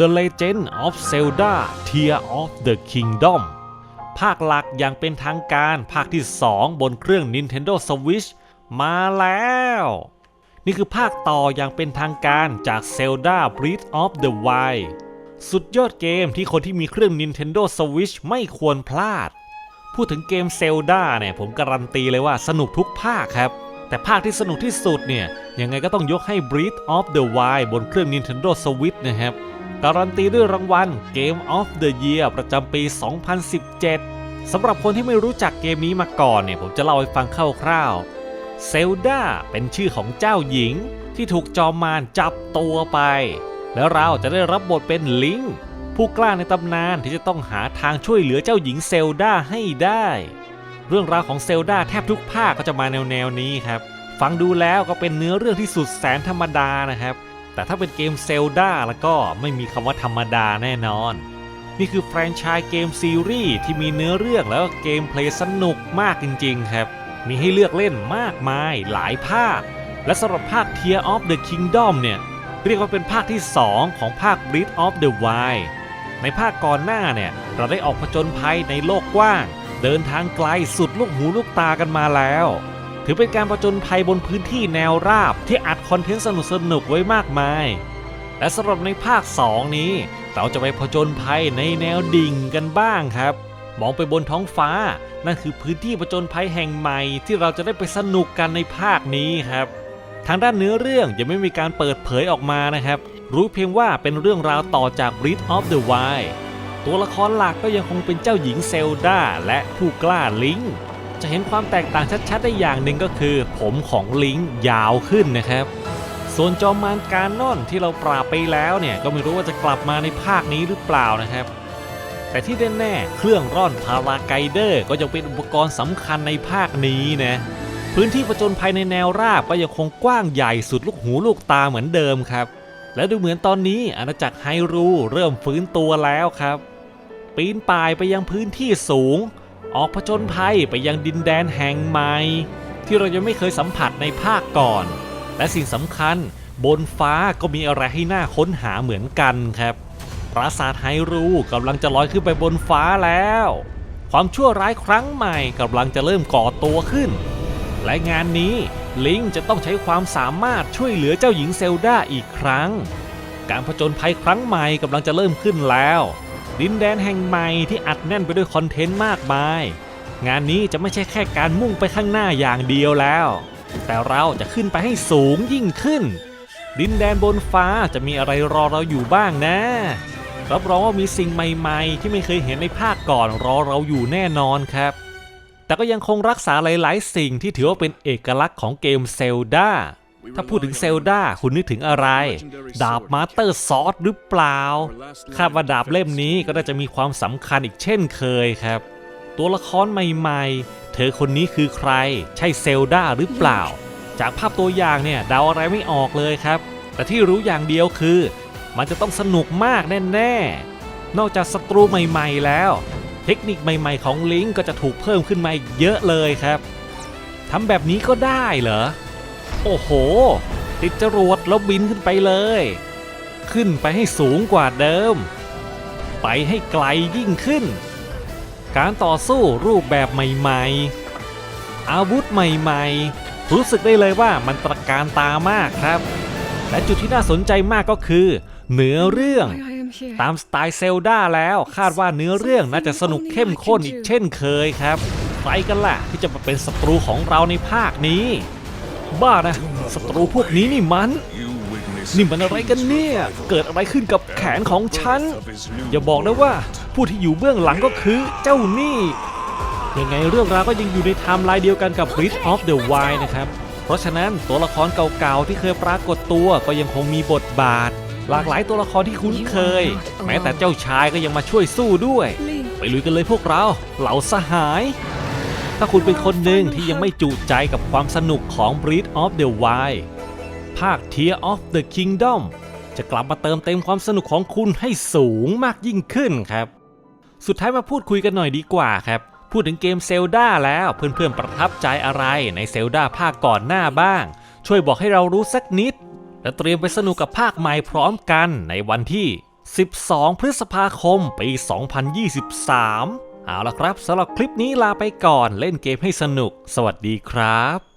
The Legend of Zelda Tear of the Kingdom ภาคหลักอย่างเป็นทางการภาคที่ 2 บนเครื่อง Nintendo Switch มาแล้ว นี่คือภาคต่ออย่างเป็นทางการจาก Zelda Breath of the Wild สุดยอดเกมที่คนที่มีเครื่อง Nintendo Switch ไม่ควรพลาด พูดถึงเกม Zelda เนี่ยผมการันตีเลยว่าสนุกทุกภาคครับ แต่ภาคที่สนุกที่สุดเนี่ยยังไงก็ต้องยกให้ Breath of the Wild บนเครื่อง Nintendo Switch นะครับ การันตีด้วยรางวัล Game of the Year ประจำปี 2017 สำหรับคนที่ไม่รู้จักเกมนี้มาก่อนเนี่ยผมจะเล่าให้ฟังคร่าวๆเซลดาเป็นชื่อของเจ้าหญิงที่ถูกจอมมารจับตัวไป แล้วเราจะได้รับบทเป็นลิงผู้กล้าในตำนานที่จะต้องหาทางช่วยเหลือเจ้าหญิงเซลดาให้ได้ เรื่องราวของเซลดาแทบทุกภาคก็จะมาแนวแนวนี้ครับ ฟังดูแล้วก็เป็นเนื้อเรื่องที่สุดแสนธรรมดานะครับ แต่ถ้าเป็นเกมเซลดาแล้วก็ไม่มีคำว่าธรรมดาแน่นอน นี่คือแฟรนไชส์เกมซีรีส์ที่มีเนื้อเรื่องแล้วก็เกมเพลย์สนุกมากจริง ๆ ครับ มีให้เลือกเล่นมากมายหลายภาค และสำหรับภาค Tear of the Kingdom เนี่ยเรียกว่าเป็นภาคที่ 2 ของภาค Breath of the Wild ในภาคก่อนหน้าเนี่ยเราได้ออกผจญภัยในโลกกว้าง เดินทางไกลสุดลูกหูลูกตากันมาแล้ว ถือเป็นการผจญภัยบนพื้นที่แนวราบที่อัดคอนเทนต์สนุกๆไว้มากมาย และสำหรับในภาค 2 นี้ เราจะไปผจญภัยในแนวดิ่งกันบ้างครับ มองไปบนท้องฟ้า นั่นคือพื้นที่ผจญภัยแห่งใหม่ที่เราจะได้ไปสนุกกันในภาคนี้ครับ ทางด้านเนื้อเรื่องยังไม่มีการเปิดเผยออกมานะครับ รู้เพียงว่าเป็นเรื่องราวต่อจาก Breath of the Wild ตัวละครหลักก็ยังคงเป็นเจ้าหญิงเซลดาและผู้กล้าลิง จะเห็นความแตกต่างชัดๆได้อย่างหนึ่งก็คือ ผมของลิงยาวขึ้นนะครับ ส่วนจอมมารการนอนที่เราปราบไปแล้วเนี่ยก็ไม่รู้ว่าจะกลับมาในภาคนี้หรือเปล่านะครับ แต่ที่แน่ๆเครื่องร่อนพาราไกเดอร์ ก็ยังเป็นอุปกรณ์สำคัญในภาคนี้นะพื้นที่ประจนภัยในแนวราบก็ยังคงกว้างใหญ่สุดลูกหูลูกตาเหมือนเดิมครับ และดูเหมือนตอนนี้อาณาจักรไฮรูเริ่มฟื้นตัวแล้วครับ ปีนป่ายไปยังพื้นที่สูง ออกผจญภัยไปยังดินแดนแห่งใหม่ ที่เรายังไม่เคยสัมผัสในภาคก่อน และสิ่งสำคัญบนฟ้าก็มีอะไรให้น่าค้นหาเหมือนกันครับ ปราสาทไฮรูกำลังจะลอยขึ้นไปบนฟ้าแล้ว ความชั่วร้ายครั้งใหม่กำลังจะเริ่มก่อตัวขึ้น และงานนี้ลิงจะต้องใช้ความสามารถช่วยเหลือเจ้าหญิงเซลดาอีกครั้ง การผจญภัยครั้งใหม่กำลังจะเริ่มขึ้นแล้ว ดินแดนแห่งใหม่ที่อัดแน่นไปด้วยคอนเทนต์มากมาย งานนี้จะไม่ใช่แค่การมุ่งไปข้างหน้าอย่างเดียวแล้ว แต่เราจะขึ้นไปให้สูงยิ่งขึ้น ดินแดนบนฟ้าจะมีอะไรรอเราอยู่บ้างนะ รับรองว่ามีสิ่งใหม่ๆ ที่ไม่เคยเห็นในภาคก่อนรอเราอยู่แน่นอนครับ แต่ก็ยังคงรักษาหลายๆ สิ่งที่ถือว่าเป็นเอกลักษณ์ของเกมเซลดา ถ้าพูดถึงเซลดาคุณนึกถึงอะไร ดาบมาสเตอร์ซอสหรือเปล่า คาดว่าดาบเล่มนี้ก็น่าจะมีความสำคัญอีกเช่นเคยครับ ตัวละครใหม่ๆ เธอคนนี้คือใคร ใช่เซลดาหรือเปล่า จากภาพตัวอย่างเนี่ยเดาอะไรไม่ออกเลยครับ แต่ที่รู้อย่างเดียวคือ มันจะต้องสนุกมากแน่ๆ นอกจากศัตรูใหม่ๆ แล้ว เทคนิคใหม่ๆ ของลิงก์ก็จะถูกเพิ่มขึ้นมาอีกเยอะเลยครับทำแบบนี้ก็ได้เหรอ โอ้โห ติดจรวดแล้วบินขึ้นไปเลย ขึ้นไปให้สูงกว่าเดิม ไปให้ไกลยิ่งขึ้น การต่อสู้รูปแบบใหม่ๆ อาวุธใหม่ๆ รู้สึกได้เลยว่ามันตระการตามากครับ และจุดที่น่าสนใจมากก็คือเนื้อเรื่อง Why I am here. ตามสไตล์เซลดาแล้วคาดว่าเนื้อเรื่องน่าจะสนุกเข้มข้นอีกเช่นเคยครับ ใครกันล่ะที่จะมาเป็นศัตรูของเราในภาคนี้ บ้านะศัตรูพวกนี้นี่มัน นี่มันอะไรกันเนี่ย เกิดอะไรขึ้นกับแขนของฉัน อย่าบอกนะว่าผู้ที่อยู่เบื้องหลังก็คือเจ้านี่ยังไงเรื่องราวก็ยังอยู่ในไทม์ไลน์เดียวกันกับ Breath of the Wild นะครับ เพราะฉะนั้นตัวละครเก่าๆที่เคยปรากฏตัวก็ยังคงมีบทบาท หลากหลายตัวละครที่คุ้นเคย แม้แต่เจ้าชายก็ยังมาช่วยสู้ด้วย Link. ไปลุยกันเลยพวกเรา เหล่าสหาย ถ้าคุณเป็นคนหนึ่งที่ยังไม่จุใจกับความสนุกของ Breath of the Wild ภาค Tear of the Kingdom จะกลับมาเติมเต็มความสนุกของคุณให้สูงมากยิ่งขึ้นครับ สุดท้ายมาพูดคุยกันหน่อยดีกว่าครับ พูดถึงเกมเซลดาแล้วเพื่อนๆประทับใจอะไรในเซลดาภาคก่อนหน้าบ้าง ช่วยบอกให้เรารู้สักนิด และเตรียมไปสนุกกับภาคใหม่พร้อมกันในวันที่ 12 พฤษภาคม ปี 2023 เอาละครับสำหรับคลิปนี้ลาไปก่อนเล่นเกมให้สนุก สวัสดีครับ